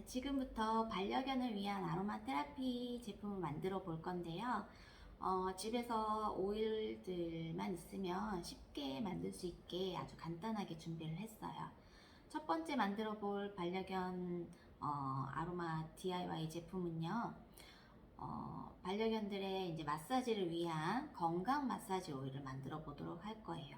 자, 지금부터 반려견을 위한 아로마 테라피 제품을 만들어 볼 건데요. 어, 집에서 오일들만 있으면 쉽게 만들 수 있게 아주 간단하게 준비를 했어요. 첫 번째 만들어 볼 반려견 어, 아로마 DIY 제품은요. 어, 반려견들의 이제 마사지를 위한 건강 마사지 오일을 만들어 보도록 할 거예요.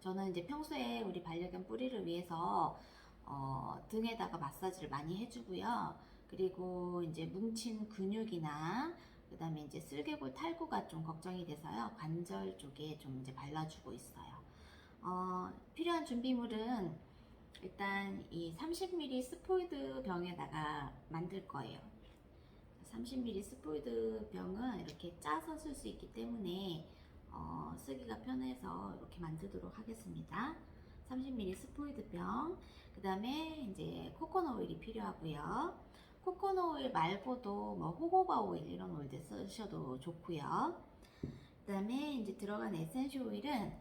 저는 이제 평소에 우리 반려견 뿌리를 위해서 어, 등에다가 마사지를 많이 해주고요. 그리고 이제 뭉친 근육이나 그 다음에 이제 쓸개골 탈구가 좀 걱정이 돼서요. 관절 쪽에 좀 이제 발라주고 있어요. 어, 필요한 준비물은 일단 이 30ml 스포이드 병에다가 만들 거예요. 30ml 스포이드 병은 이렇게 짜서 쓸 수 있기 때문에 어, 쓰기가 편해서 이렇게 만들도록 하겠습니다. 30ml 스포이드 병, 그 다음에 이제 코코넛 오일이 필요하고요. 코코넛 오일 말고도 뭐 호호바 오일 이런 오일들 쓰셔도 좋고요. 그 다음에 이제 들어간 에센셜 오일은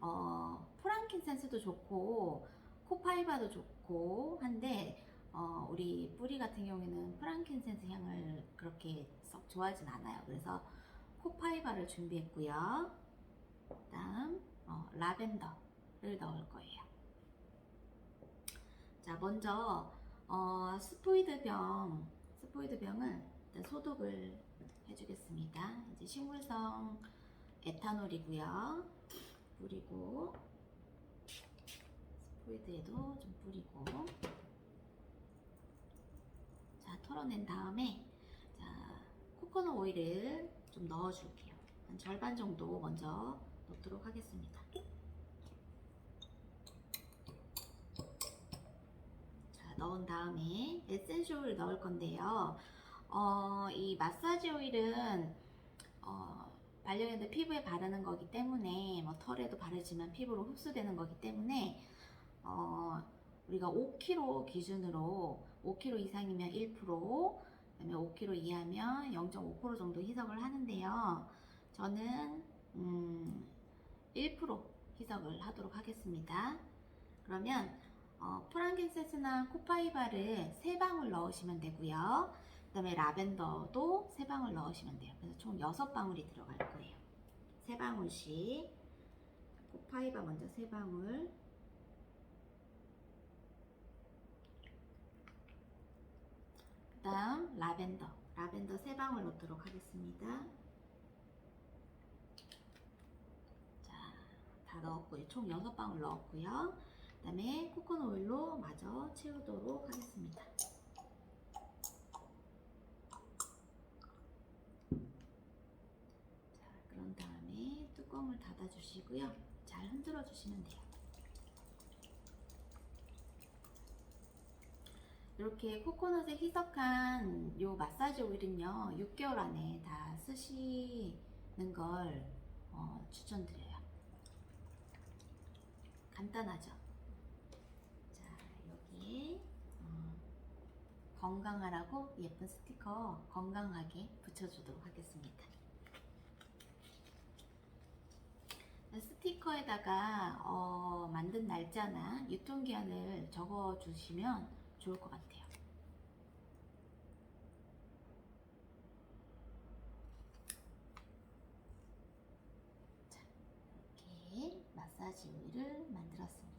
어, 프랑킨센스도 좋고 코파이바도 좋고 한데 어, 우리 뿌리 같은 경우에는 프랑킨센스 향을 그렇게 썩 좋아하진 않아요. 그래서 코파이바를 준비했고요. 그다음 어, 라벤더 를 넣을 거예요. 자, 먼저 어, 스포이드 병, 스포이드 병은 소독을 해주겠습니다. 이제 식물성 에탄올이고요. 뿌리고 스포이드에도 좀 뿌리고 자 털어낸 다음에 자 코코넛 오일을 좀 넣어줄게요. 한 절반 정도 먼저 넣도록 하겠습니다. 자 넣은 다음에 에센셜 오일 넣을 건데요. 어, 이 마사지 오일은 어, 반려견들 피부에 바르는 거기 때문에 뭐 털에도 바르지만 피부로 흡수되는 거기 때문에 어, 우리가 5kg 기준으로 5kg 이상이면 1%, 그다음에 5kg 이하면 0.5% 정도 희석을 하는데요. 저는 음, 1% 희석을 하도록 하겠습니다. 그러면 어, 프랑겐센스나 코파이바를 3방울 넣으시면 되고요. 그 다음에 라벤더도 3방울 넣으시면 돼요. 그래서 총 6방울이 들어갈 거예요. 3방울씩 코파이바 먼저 3방울 그 다음 라벤더 라벤더 3방울 넣도록 하겠습니다 자, 다 넣었고요 총 6방울 넣었고요 그 다음에 코코넛 오일로 마저 채우도록 하겠습니다. 자, 그런 다음에 뚜껑을 닫아 주시고요. 잘 흔들어 주시면 돼요. 이렇게 코코넛에 희석한 요 마사지 오일은요 6개월 안에 다 쓰시는 걸 어, 추천드려요. 간단하죠? 자 여기에 어, 건강하라고 예쁜 스티커 건강하게 붙여주도록 하겠습니다 스티커에다가 어, 만든 날짜나 유통기한을 적어 주시면 좋을 것 같아요. 자, 이렇게 마사지 오일을 만들었습니다.